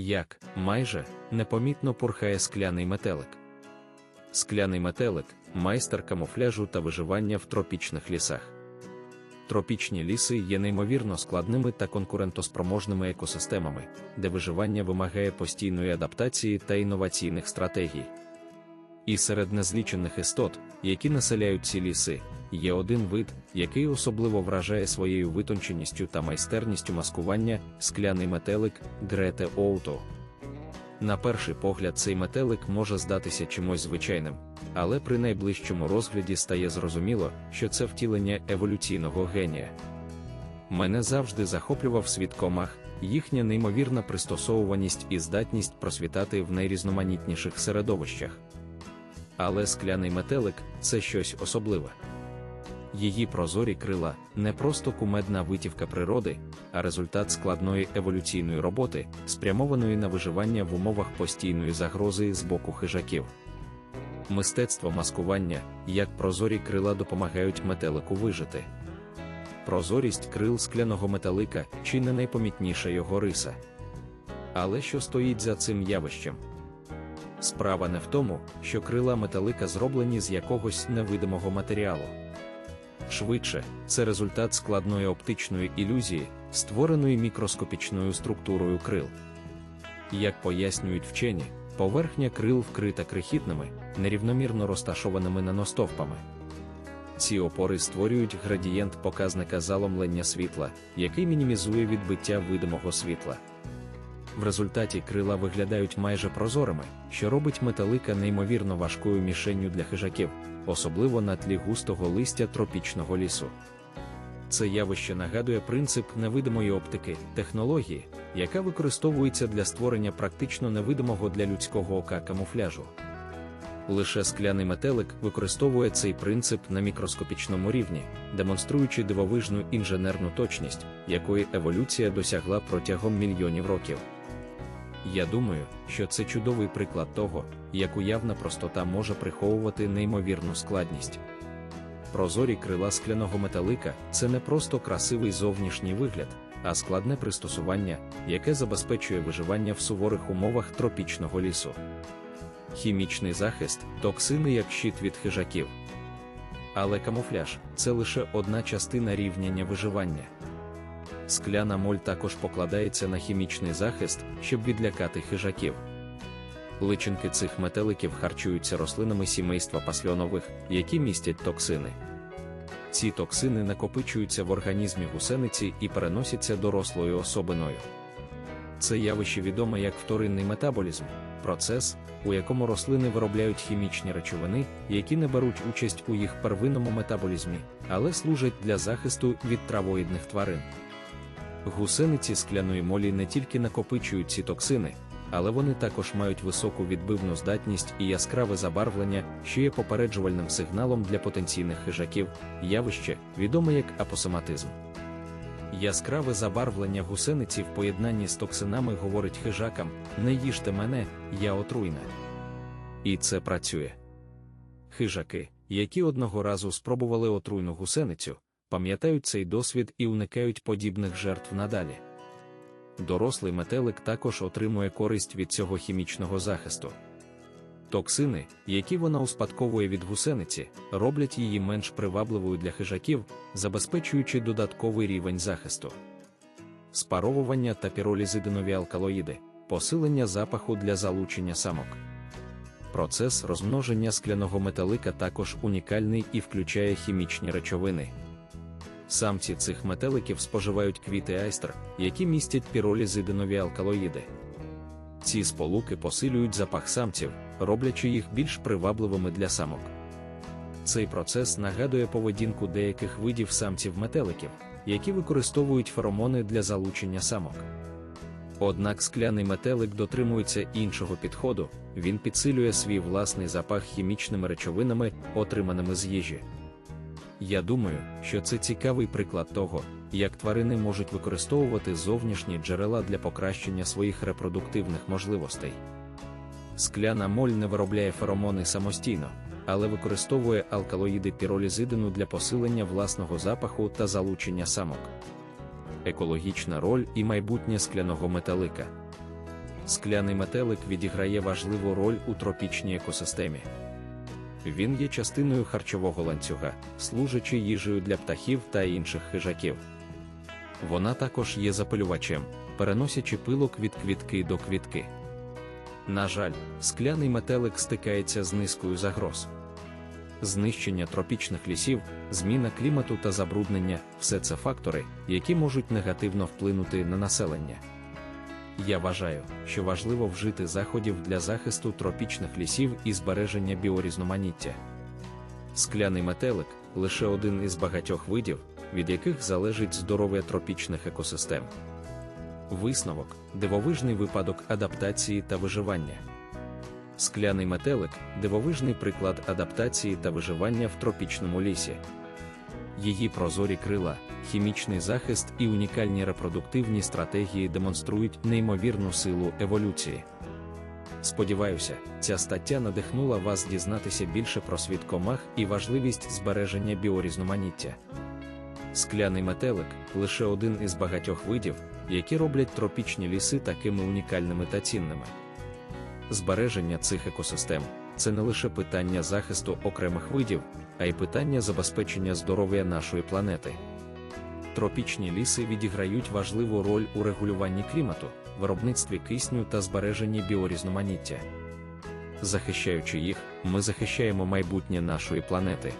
як, майже, непомітно пурхає скляний метелик. Скляний метелик майстер камуфляжу та виживання в тропічних лісах. Тропічні ліси є неймовірно складними та конкурентоспроможними екосистемами, де виживання вимагає постійної адаптації та інноваційних стратегій. І серед незлічених істот, які населяють ці ліси, є один вид, який особливо вражає своєю витонченістю та майстерністю маскування скляний метелик Грете Оуто. На перший погляд, цей метелик може здатися чимось звичайним, але при найближчому розгляді стає зрозуміло, що це втілення еволюційного генія. Мене завжди захоплював світ комах, їхня неймовірна пристосовуваність і здатність просвітати в найрізноманітніших середовищах. Але скляний метелик це щось особливе. Її прозорі крила не просто кумедна витівка природи, а результат складної еволюційної роботи, спрямованої на виживання в умовах постійної загрози з боку хижаків. Мистецтво маскування, як прозорі крила допомагають метелику вижити. Прозорість крил скляного металика чи не найпомітніша його риса. Але що стоїть за цим явищем? Справа не в тому, що крила металика зроблені з якогось невидимого матеріалу. Швидше, це результат складної оптичної ілюзії, створеної мікроскопічною структурою крил. Як пояснюють вчені, поверхня крил вкрита крихітними, нерівномірно розташованими наностовпами. Ці опори створюють градієнт показника заломлення світла, який мінімізує відбиття видимого світла. В результаті крила виглядають майже прозорими, що робить металика неймовірно важкою мішенню для хижаків, особливо на тлі густого листя тропічного лісу. Це явище нагадує принцип невидимої оптики, технології, яка використовується для створення практично невидимого для людського ока камуфляжу. Лише скляний метелик використовує цей принцип на мікроскопічному рівні, демонструючи дивовижну інженерну точність, якої еволюція досягла протягом мільйонів років. Я думаю, що це чудовий приклад того, як уявна простота може приховувати неймовірну складність. Прозорі крила скляного металика це не просто красивий зовнішній вигляд, а складне пристосування, яке забезпечує виживання в суворих умовах тропічного лісу. Хімічний захист, токсини як щит від хижаків. Але камуфляж це лише одна частина рівняння виживання. Скляна моль також покладається на хімічний захист, щоб відлякати хижаків. Личинки цих метеликів харчуються рослинами сімейства пасльонових, які містять токсини. Ці токсини накопичуються в організмі гусениці і переносяться дорослою особиною. Це явище відоме як вторинний метаболізм, процес, у якому рослини виробляють хімічні речовини, які не беруть участь у їх первинному метаболізмі, але служать для захисту від травоїдних тварин. Гусениці скляної молі не тільки накопичують ці токсини, але вони також мають високу відбивну здатність і яскраве забарвлення, що є попереджувальним сигналом для потенційних хижаків, явище, відоме як апосоматизм. Яскраве забарвлення гусениці в поєднанні з токсинами говорить хижакам: не їжте мене, я отруйна. І це працює. Хижаки, які одного разу спробували отруйну гусеницю, пам'ятають цей досвід і уникають подібних жертв надалі. Дорослий метелик також отримує користь від цього хімічного захисту. Токсини, які вона успадковує від гусениці, роблять її менш привабливою для хижаків, забезпечуючи додатковий рівень захисту. Спаровування та піролізидинові алкалоїди, посилення запаху для залучення самок. Процес розмноження скляного металика також унікальний і включає хімічні речовини. Самці цих метеликів споживають квіти айстр, які містять піролізидинові алкалоїди. Ці сполуки посилюють запах самців, роблячи їх більш привабливими для самок. Цей процес нагадує поведінку деяких видів самців метеликів, які використовують феромони для залучення самок. Однак скляний метелик дотримується іншого підходу, він підсилює свій власний запах хімічними речовинами, отриманими з їжі. Я думаю, що це цікавий приклад того, як тварини можуть використовувати зовнішні джерела для покращення своїх репродуктивних можливостей. Скляна моль не виробляє феромони самостійно, але використовує алкалоїди піролізидину для посилення власного запаху та залучення самок. Екологічна роль і майбутнє скляного металика. скляний метелик відіграє важливу роль у тропічній екосистемі. Він є частиною харчового ланцюга, служачи їжею для птахів та інших хижаків. Вона також є запилювачем, переносячи пилок від квітки до квітки. На жаль, скляний метелик стикається з низкою загроз. Знищення тропічних лісів, зміна клімату та забруднення все це фактори, які можуть негативно вплинути на населення. Я вважаю, що важливо вжити заходів для захисту тропічних лісів і збереження біорізноманіття. Скляний метелик лише один із багатьох видів, від яких залежить здоров'я тропічних екосистем. Висновок дивовижний випадок адаптації та виживання. Скляний метелик дивовижний приклад адаптації та виживання в тропічному лісі. Її прозорі крила, хімічний захист і унікальні репродуктивні стратегії демонструють неймовірну силу еволюції. Сподіваюся, ця стаття надихнула вас дізнатися більше про світ комах і важливість збереження біорізноманіття. Скляний метелик лише один із багатьох видів, які роблять тропічні ліси такими унікальними та цінними. Збереження цих екосистем це не лише питання захисту окремих видів, а й питання забезпечення здоров'я нашої планети. Тропічні ліси відіграють важливу роль у регулюванні клімату, виробництві кисню та збереженні біорізноманіття. Захищаючи їх, ми захищаємо майбутнє нашої планети.